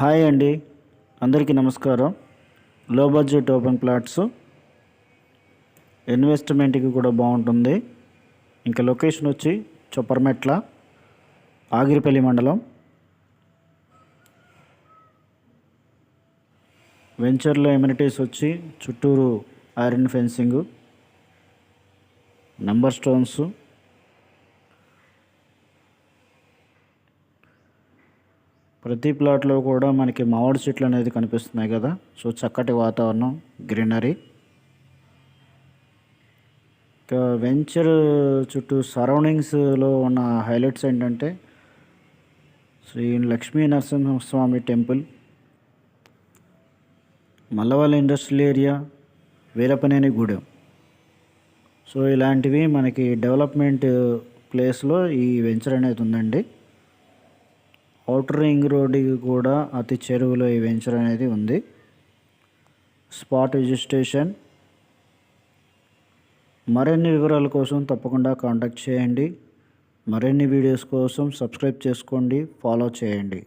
Hi అండి. అందరికీ నమస్కారం. లో బడ్జెట్ ఓపెన్ ప్లాట్స్ ఇన్వెస్ట్మెంట్కి కూడా బాగుంటుంది. ఇంకా లొకేషన్ వచ్చి చొప్పరమెట్ల ఆగిరిపల్లి మండలం. వెంచర్లో ఎమ్యూనిటీస్ వచ్చి చుట్టూరు ఐరన్ ఫెన్సింగ్ నెంబర్ స్టోన్స్. ప్రతి ప్లాట్లో కూడా మనకి మామిడి చెట్లు అనేది కనిపిస్తున్నాయి కదా. సో చక్కటి వాతావరణం గ్రీనరీ. ఇంకా వెంచర్ చుట్టూ సరౌండింగ్స్లో ఉన్న హైలైట్స్ ఏంటంటే Sri Lakshmi Narasimhaswamy temple Mallavalli industrial area Veerapaneni Gudem. So ఇలాంటివి మనకి డెవలప్మెంట్ ప్లేస్లో ఈ వెంచర్ అనేది ఉందండి. అవుటర్ రింగ్ రోడ్డుకి కూడా అతి చెరువులో ఈ వెంచర్ అనేది ఉంది. స్పాట్ రిజిస్ట్రేషన్ మరిన్ని వివరాల కోసం తప్పకుండా కాంటాక్ట్ చేయండి. మరిన్ని వీడియోస్ కోసం సబ్స్క్రైబ్ చేసుకోండి. ఫాలో చేయండి.